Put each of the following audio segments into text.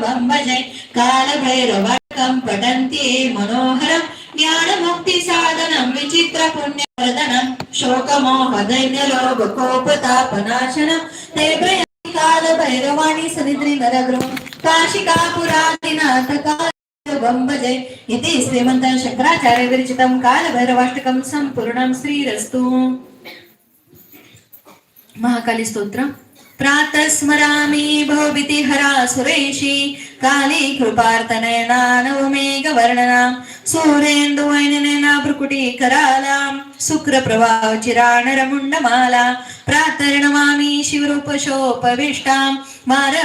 वैष्णवं भजे कालभैरवाकं पठन्ति मनोहरं ज्ञानमुक्तिसाधनं विचित्रपुण्यवर्धनं शोकमोहदैन्यलोभकोपतापनाशनं ते प्रयान्ति कालभैरवाणि सनिद्रि नरगृहं काशिकापुरादिनाथ कालभैरवं भजे इति श्रीमन्त शङ्कराचार्य विरचितं कालभैरवाष्टकं सम्पूर्णं श्रीरस्तु महाकाली स्तोत्र प्रातः स्मरामि भवभीति हरा सुरेशी काली कृपार्तनयना नवमेघवर्णना सूरेन्दुवैनना भ्रुकुटी करालां प्रातर्णवामी शिवरूप प्रातर्नमामि शिवरूपशोपविष्टां मार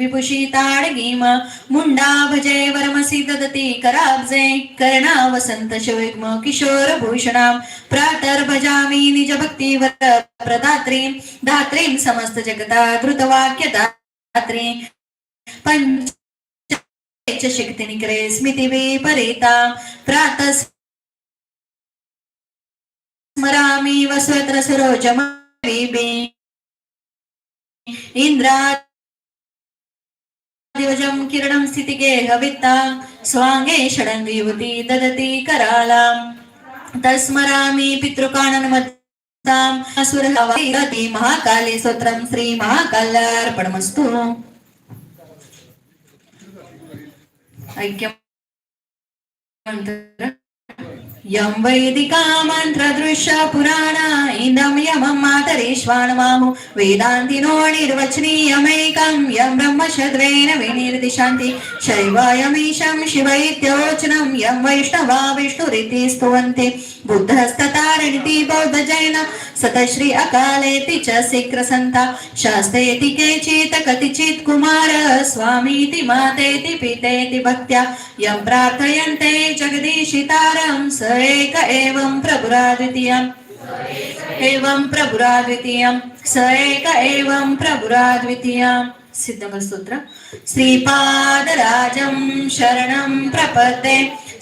विभूषिताडगीम विभूषी मुण्डा भजे वरमसि ददति कराब्जे कर्णा वसन्त शिवग्म किशोरभूषणां प्रातर्भजामि निजभक्तिवर प्रदात्रीं दात्रीं समस्त जगता धृतवाक्यदात्री पंच शक्तिनिकरे ಸ್ಮರಾಮಿ ವಸತ್ರ ಸರೋಜಮೀಬೆ ಇಂದ್ರಾದಿವಜಂ ಕಿರಣಂ ಸ್ಥಿತಿಗೆ ಹವಿತ್ತ. ಸ್ವಾಂಗೆ ಷಡಂಗಿ ಯುವತಿ ದದತಿ ಕರಾಲಾಂ ತಸ್ಮರಾಮಿ ಪಿತೃಕಾಣನ ಮತ್ತಾಂ ಮಹಾಕಾಲಿ ಸ್ವತ್ರಂ ಶ್ರೀ ಮಹಾಕಾಲಾರ್ಪಣಮಸ್ತು ಐಕ್ಯ ಮಂತ್ರ. श्रीमहाकाल्यार्पणमस्तु ऐक्यं यं वैदिका मन्त्रदृश्य पुराणा इदं यमं मातरीश्वाणमामु वेदान्तिनो निर्वचनीयमेकं यं ब्रह्मशद्वेन विनिर्दिशान्ति। शैवायमीशं शिव इत्योचनं यं वैष्णवा विष्णुरिति स्तुवन्ति। बुद्धस्ततारणिति बौद्धजैन सतश्री अकालेति च शीघ्रसन्ता शास्तेति केचित् कतिचित् कुमार स्वामीति मातेति पितेति भक्त्या। यं प्रार्थयन्ते जगदीशितारं स एक एवं प्रभुराद्वितीयम् एवं प्रभुराद्वितीयं स एक एवं प्रभुराद्वितीयम् सिद्धमस्तोत्र श्रीपादराजं शरणं प्रपद्ये।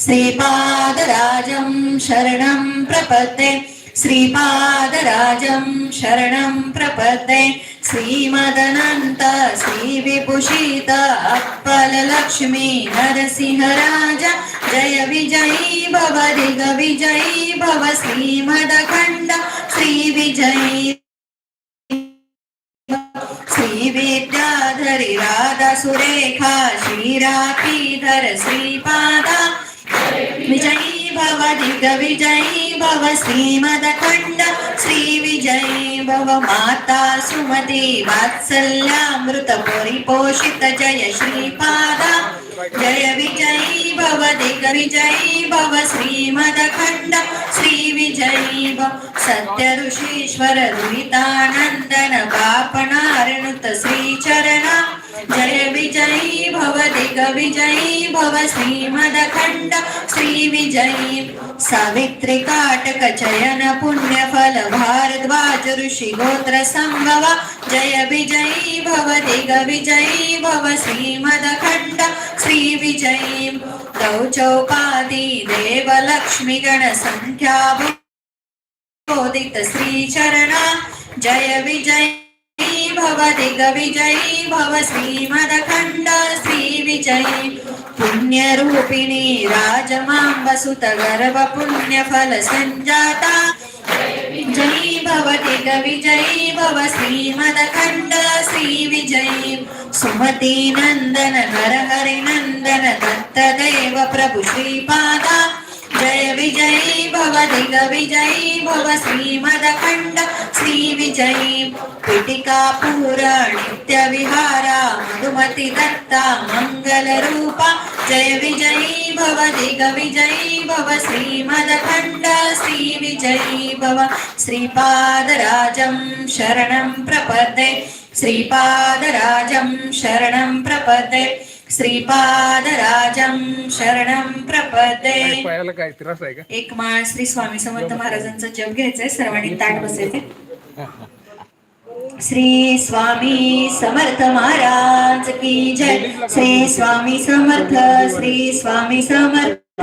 श्रीपादराजं शरणं प्रपद्ये। श्रीपादराजं शरणं प्रपद्ये श्रीमदनन्त श्रीविभूषित अप्पलक्ष्मी नरसिंहराज जय विजयी भव दिग विजयी भव श्रीमदखण्ड श्रीविजयी श्रीविद्याधरि राधा सुरेखा श्रीरापीधर श्रीपादा विजयी भव दिग विजयी भव श्रीमदखण्ड श्री विजयी भव माता सुमती वात्सल्यामृत परिपोषित जय श्रीपादा जय विजयी भव दिग विजयी भव श्रीमदखण्ड श्री विजयी भव सत्य ऋषीश्वर दुरितानन्दन पापणारणुत श्रीचरणा जय विजयी भव श्रीमदखण्ड श्री विजयी पुण्यफल भारद्वाज ऋषि गोत्र संभव। जय विजयी भव दिग विजयी भव श्रीमदखण्ड श्री विजयी गौ चौपादी देव लक्ष्मी गण संख्या श्रीचरणा। जय विजय भव दिग विजयी भव श्रीमदखण्ड श्री विजयी पुण्यरूपिणी राजमाम्ब सुत गर्भ पुण्यफल सञ्जाता जयी भव दिग विजयी भव श्रीमदखण्ड श्री विजयी सुमती नन्दन नर हरि नन्दन दत्तदेव प्रभु श्रीपादा। जय विजयी भव दिग विजयी भव श्रीमदखण्ड श्री विजयी पिटिकापुर नित्य विहारा मधुमति दत्ता मङ्गलरूपा जय विजयी भव दिग विजयी भव श्रीमदखण्ड श्री विजयी भव श्रीपादराजं शरणं प्रपद्ये श्रीपादराजं शरणं प्रपद्ये श्रीपादराजं शरणं प्रपद्ये पायाला काय त्रास आहे का? एक माळ श्री स्वामी समर्थ महाराजांचा जप घ्यायचंय सर्वांनी ताट बसायचे श्री स्वामी समर्थ महाराज की जय. श्री स्वामी समर्थ श्री स्वामी समर्थ.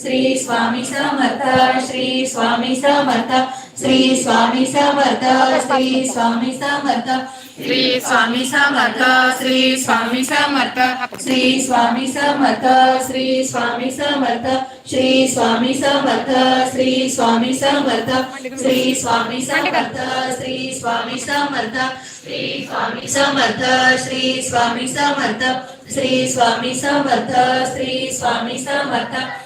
श्री स्वामी समर्थ श्री स्वामी समर्थ श्री स्वामी समर्थ श्री स्वामी समर्थ श्री स्वामी समर्थ श्री स्वामी समर्थ श्री स्वामी समर्थ श्री स्वामी समर्थ श्री स्वामी समर्थ श्री स्वामी समर्थ श्री स्वामी समर्थ श्री स्वामी समर्थ श्री स्वामी समर्थ श्री स्वामी समर्थ श्री स्वामी समर्थ श्री स्वामी समर्थ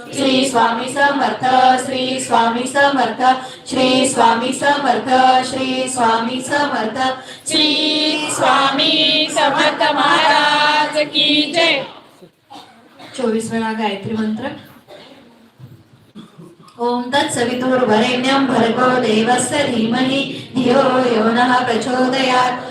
श्री स्वामी समर्थ श्री स्वामी समर्थ श्री स्वामी समर्थ श्री स्वामी समर्थ श्री स्वामी समर्थ महाराज की जय. चोवीस वेळा गायत्री मंत्र. ओम तत्सवितुर्वरेण्यं भर्गो देवस्य धीमहि धियो यो नः प्रचोदयात्.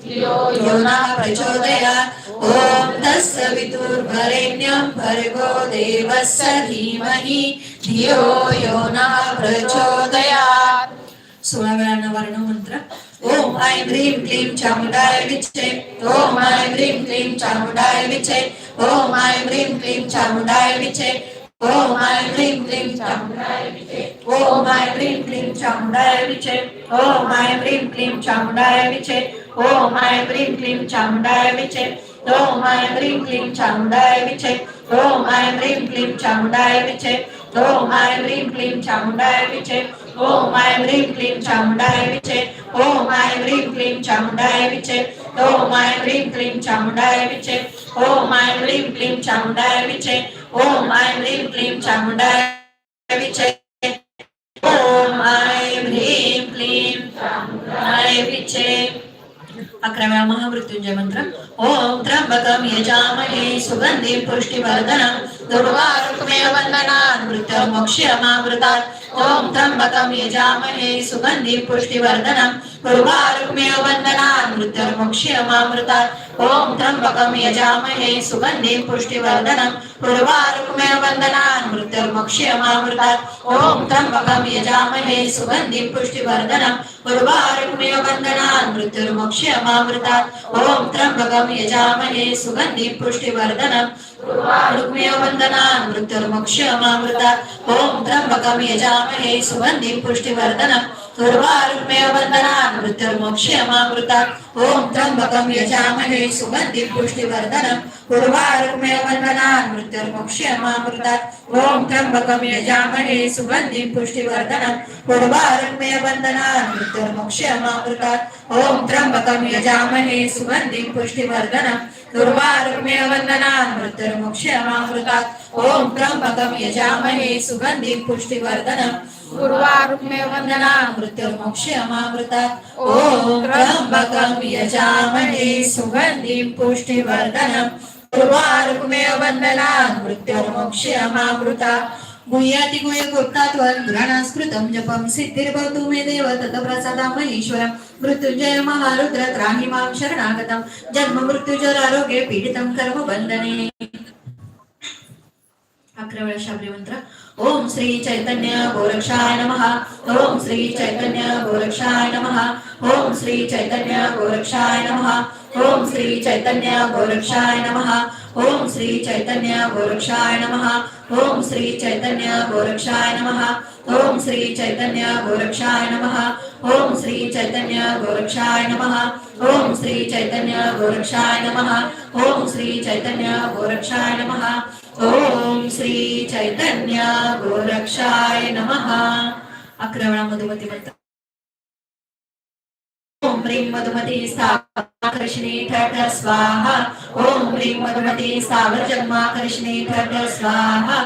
यो नः प्रचोदयात् ॐ तत्सवितुर्वरेण्यं भर्गो देवस्य धीमहि। धियो यो न प्रचोदयात्। सोळा वेळा नवार्ण मंत्र ओम ऐं ह्रीं क्लीं चामुण्डाय विचे ओम ऐं ह्रीं क्लीं चामुण्डाय विचे ओम ऐं ह्रीं क्लीं चामुण्डाय विचे ओम ऐं ह्रीं क्लीं चामुण्डाय विचे ओम ऐं ह्रीं क्लीं चामुण्डाय विचे ओम ऐं ह्रीं क्लीं चामुण्डाय विचे ओम ऐं ह्रीं क्लीं चामुंडाय विचे ओम ऐं ह्रीं क्लीं चामुंडाय विचे ओम ऐं ह्रीं क्लीम चामुंडाय विचे ओम ऐं ह्रीं क्लीम चामुंडाय विचे ओम ऐं ह्रीं क्लीं चामुंडाय विचे ओम ऐं ह्रीं क्लीम चामुंडाय विचे ओम ऐं ह्रीं क्लीं चामुंडाय विचे ओम ऐं ह्रीं क्लीं चामुंडाय विचे ओम ऐं ह्रीं क्लीं चामुंडाय विचे ओम ऐं ह्रीं क्लीं चामुंडाय विचे अकरा वेळा महामृत्युंजय मंत्र. ओम त्र्यंबकम यजामहे सुगंधी पुष्टिवर्धनम दुर्वारुकमेव वंदनात् मृत्युर्मोक्ष्यमामृतात् ओम त्र्यंबकम यजामहे सुगंधी पुष्टिवर्धनम दुर्वारुकमेव वंदनात् मृत्युर्मोक्ष्यमामृतात् ओम त्र्यंबकम यजामहे सुगंधी पुष्टिवर्धनम दुर्वारुकमेव वंदनात् मृत्युर्मोक्ष्यमामृतात् ओम त्र्यंबकम यजामहे सुगंधी पुष्टिवर्धनम दुर्वारुकमेव वंदनात् मृत्युर्मोक्ष्यमामृतात् ओम त्र्यंबकम यजामहे सुगन्धि पुष्टिवर्धनम्। रुक्मिय वन्दना मृत्युर्मुक्ष्यमामृता ॐ त्र्यम्बकं यजामहे सुगन्धि पुष्टिवर्धनम्। दुर्वारुक्मिय वन्दना मृत्युर्मुक्ष्यमामृता ॐ त्र्यम्बकं यजामहे सुगन्धि पुष्टिवर्धनम्। दुर्वारुक्मिय वंदनात् मृत्युर्मोक्ष्यमामृतात् ओम त्र्यंबकम यजामहे सुगंधी पुष्टिवर्धनम उर्वारुकमेव वंदनात् मृत्युर्मोक्ष्यमामृतात् ओम त्र्यंबकम यजामहे सुगंधी पुष्टिवर्धनम दुर्वारुकमेव वंदनात् मृत्युर्मोक्ष्यमामृतात् ओम त्र्यंबकम यजामहे सुगंधी पुष्टिवर्धनम उर्वारुकमेव वंदनात् मृत्युर्मोक्ष्यमामृतात् ओम त्र्यंबकं यजामहे सुगन्धिं पुष्टिवर्धनम् उर्वारुकमेव वन्दनात् मृत्युर्मोक्ष्यमामृतात् गुह्याति गुह्यगुप्तात्वं घ्राणास्कृतं जपं सिद्धिर्भवतु मे देव तत्प्रसादा महेश्वरं। मृत्युञ्जय महारुद्र त्राहि मां शरणागतं। जन्म मृत्युजरारोग्ये पीडितं कर्मबन्धने अकरा वेळा शाब्री ओम श्री चैतन्य गोरक्षाय नमः। ओम श्री चैतन्य गोरक्षाय नमः। ओम श्री चैतन्य गोरक्षाय नमः। ओम श्री चैतन्य गोरक्षाय नमः। ओम श्री चैतन्य गोरक्षाय नमः। ओम श्री चैतन्य गोरक्षाय नमः। ओम श्री चैतन्य गोरक्षाय नमः। ओम श्री चैतन्य गोरक्षाय नमः। ओम श्री चैतन्य गोरक्षाय नमः। ओम श्री चैतन्य गोरक्षाय नमः। ओम श्री चैतन्य गोरक्षाय नमः। अकरा वेळा मधुमती ओम ह्रीं मधुमती स्थावर्जन्माकर्षिणी ठठ स्वाहा। ओम ह्रीं मधुमती स्थावर्जन्माकर्षिणी ठठ स्वाहा।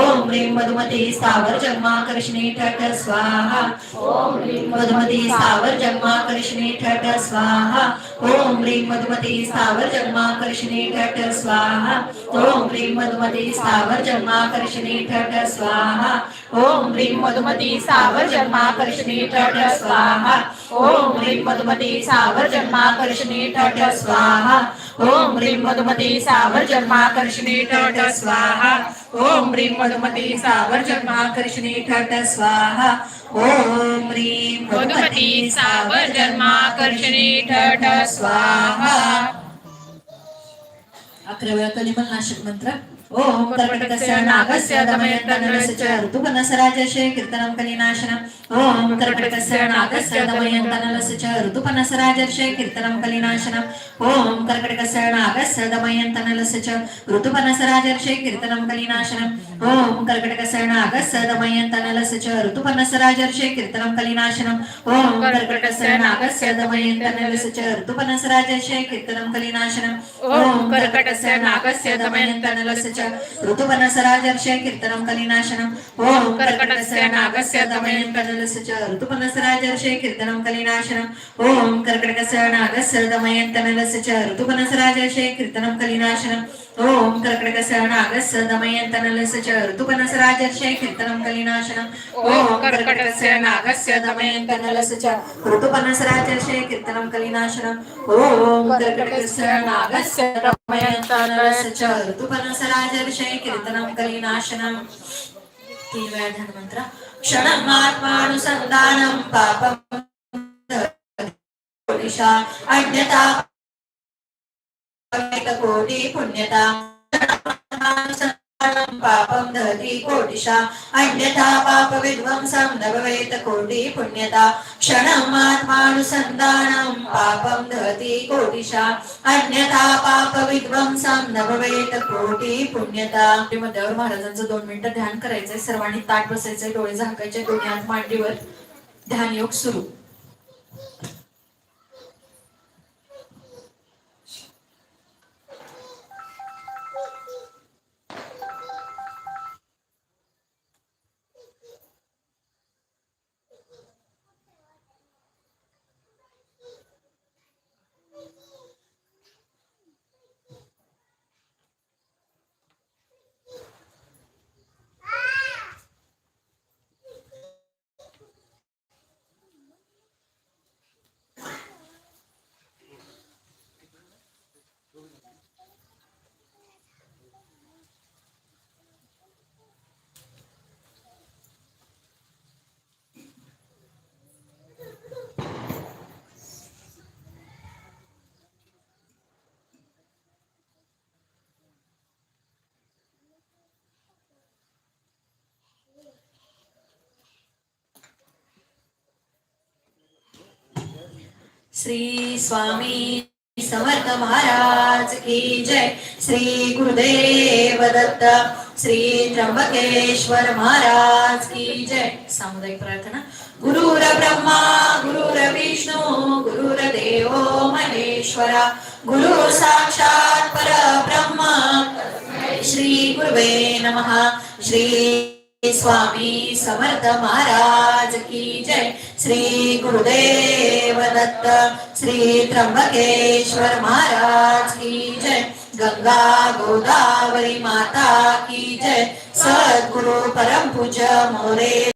ओम ह्रीं मधुमती स्थावर्जन्माकर्षिणी ठठ स्वाहा। ओम ह्रीं मधुमती स्थावर्जन्माकर्षिणी ठठ स्वाहा। ओम ह्रीं मधुमती स्थावर्जन्माकर्षिणी ठठ स्वाहा। ओम ह्रीं मधुमती स्थावर्जन्माकर्षिणी ठठ स्वाहा। ॐ ह्रीं मधुमती सावर जन्माकर्षणी ठट स्वाहा. ॐ ह्रीं मधुमती सावर जन्माकर्षणी ठट स्वाहा. ॐ ह्रीं मधुमती सावर जन्माकर्षणी ठट स्वाहा. ॐ ह्रीं मधुमती सावर जन्माकर्षणी ठट स्वाहा. ॐ ह्रीं मधुमती सावर जन्माकर्षणी ठट स्वाहा. अकरा कलिमल नाशक मंत्र. ओम कर्पटकस्य नागस्य दमयन्तनलस्य च ऋतुपनसराजस्य कीर्तनं कलिनाशनम् ओम कर्पटकस्य नागस्य दमयन्तनलस्य च ऋतुपनसराजस्य कीर्तनं कलिनाशनम् ओम कर्पटकस्य नागस्य दमयन्तनलस्य च ऋतुपनसराजस्य कीर्तनं कलिनाशनम् ओम कर्कटकस्य नागस्य दमयन्तनलस्य च ऋतुपनसराजस्य कीर्तनं कलिनाशनम् ओम कर्पटकस्य नागस्य दमयन्तनलस्य च ऋतुपनसराजस्य कीर्तनं कलिनाशनम् ओम कर्पटकस्य नागस्य दमयन्तनलस्य च ऋतुपनसराजस्य कीर्तनं कलिनाशनम् ओम कर्कटकस्य नागस्य दमयन्तनलस्य च ऋतुपनसराजस्य कीर्तनं कलिनाशनम् ओम कर्कटकस्य नागस्य दमयन्तनलस्य च ऋतुपनसराजस्य कीर्तनं कलिनाशनम् ओम कर्कटकस्य नागस्य दमयन्तनलस्य च ऋतुपनसराजस्य कीर्तनं कलिनाशनम् ओम कर्कटकस्य नागस्य दमयन्तनलस्य च ऋतुपनसराजस्य कीर्तनं कलिनाशनम् ओम कर्कटकस्य नागस्य दमयन्तनलस्य च ऋतुपनसराजस्य कीर्तनं कलिनाशनम् तीन वेळा धन्वंतर क्षणमात्मानुसंधानं पापं दिशा अन्यथा कोटि पुण्यता क्षणमात्मानुसंधानं पापं दहति कोटिशा अन्यथा पापविध्वंसं न भवेत् कोटि पुण्यता क्षणमात्मानुसंधानं पापं दहति कोटिशा अन्यथा पापविध्वंसं न भवेत् कोटि पुण्यता मध्यावर महाराजांचं दोन मिनिटं ध्यान करायचंय सर्वांनी ताट बसायचंय डोळे झाकायचे दोन्ही हात मांडीवर. ध्यान योग सुरू. श्री स्वामी समर्थ महाराज की जय. श्री गुरुदेव दत्त श्री त्र्यंबकेश्वर महाराज की जय. सामुदायिक प्रार्थना. गुरुर ब्रह्मा गुरुर विष्णू गुरुर देव महेश्वरा. गुरु साक्षात परब्रह्म. श्री गुरुवे नमः. श्री स्वामी समर्थ महाराज की जय. श्री गुरुदेव दत्त श्री त्र्यंबकेश्वर महाराज की जय. गंगा गोदावरी माता की जय. सद्गुरु परम पूज मोरे.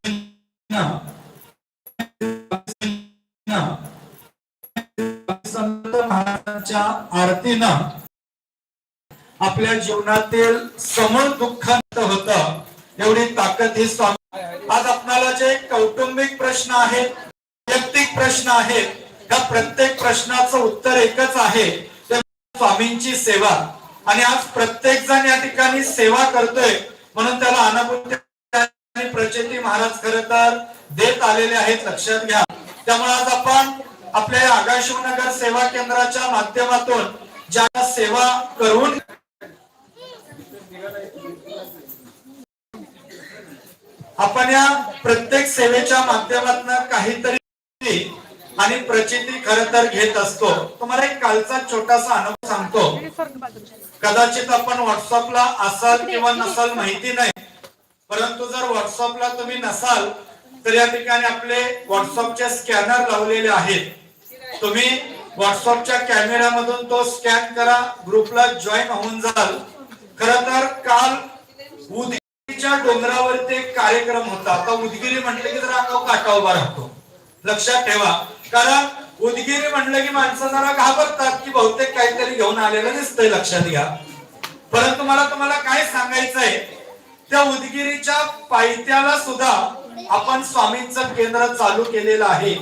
संत महाराजांच्या आरतीनं आपल्या जीवनातील समोर दुःखांत होत. एवढी ताकद ही स्वामी आज आपणाला जे कौटुंबिक प्रश्न आहेत वैयक्तिक प्रश्न आहेत त्या प्रत्येक प्रश्नाचं उत्तर एकच आहे ते स्वामींची सेवा. आणि आज प्रत्येक जण या ठिकाणी सेवा करतोय म्हणून त्याला अनुभूती आणि प्रचिती महाराज खर तर देत आलेले आहेत लक्षात घ्या. त्यामुळे आज आपण आपल्या या आगाशिवनगर सेवा केंद्राच्या माध्यमातून ज्या सेवा करून आपण या प्रत्येक सेवेच्या माध्यमातून काहीतरी आणि प्रचिती खर तर घेत असतो. तुम्हाला एक कालचा छोटासा अनुभव सांगतो. कदाचित आपण व्हॉट्सअपला असाल किंवा नसाल माहिती नाही परंतु जर व्हॉट्सअपला तुम्ही नसाल तर या ठिकाणी आपले व्हॉट्सअपचे स्कॅनर लावलेले आहेत. तुम्ही व्हॉट्सअपच्या कॅमेऱ्यामधून तो स्कॅन करा ग्रुपला जॉईन होऊन जाल. खर तर काल उदगीरच्या डोंगरावरती एक कार्यक्रम होता. आता उदगिरी म्हटलं की जरा काटा उभा राहतो. लक्षात ठेवा. कारण उदगिरी म्हटलं की माणसं जरा घाबरतात की बहुतेक काहीतरी घेऊन आलेलं दिसतंय लक्षात घ्या. परंतु मला तुम्हाला काय सांगायचंय त्या उदगिरीच्या पायथ्याला सुद्धा आपण स्वामींचं केंद्र चालू केलेलं आहे.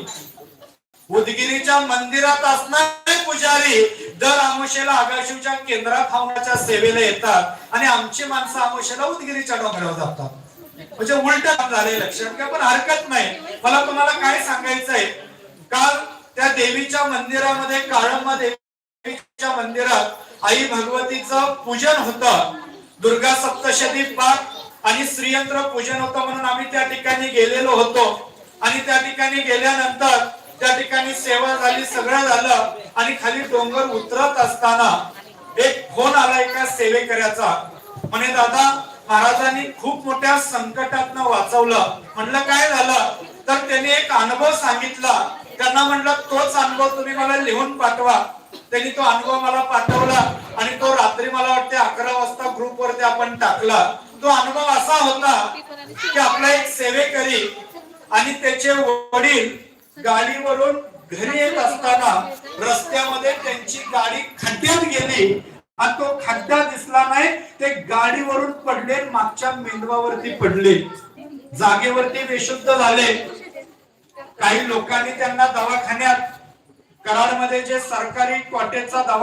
उदगिरीच्या मंदिरात असणारे पुजारी दर आमोशेला आगाशिवच्या केंद्रात हवनाच्या सेवेला येतात आणि आमची माणसं आमोशेला उदगिरीच्या डोंगरावर जातात. म्हणजे उलट झाले लक्षात घ्या पण हरकत नाही. मला तुम्हाला काय सांगायचंय? काल त्या देवीच्या मंदिरामध्ये काळंबा देवीच्या मंदिरात आई भगवतीचं पूजन होतं. दुर्गा सप्तशती पाठ आणि श्रीयंत्र पूजन होतं म्हणून आम्ही त्या ठिकाणी गेलेलो होतो. आणि त्या ठिकाणी गेल्यानंतर त्या ठिकाणी सेवा झाली सगळं झालं आणि खाली डोंगर उतरत असताना एक फोन आला एका सेवेकऱ्याचा. म्हणे दादा महाराजांनी खूप मोठ्या संकटातनं वाचवलं. म्हणलं काय झालं? तर त्याने एक अनुभव सांगितला. त्यांना म्हणलं तोच अनुभव तुम्ही मला लिहून पाठवा. त्यांनी तो अनुभव मला पाठवला आणि तो रात्री मला वाटते अकरा वाजता ग्रुप वरती आपण टाकला. तो अनुभव असा होता की आपला एक सेवेकरी आणि त्याचे वडील गाडीवरून घरी येत असताना रस्त्यामध्ये त्यांची गाडी खड्ड्यात गेली आणि तो खड्डा दिसला नाही ते गाडीवरून पडले मागच्या मेंदवावरती पडले. जागेवरती बेशुद्ध झाले. काही लोकांनी त्यांना दवाखान्यात कराडमध्ये जे सरकारी कॉटेजचा दवा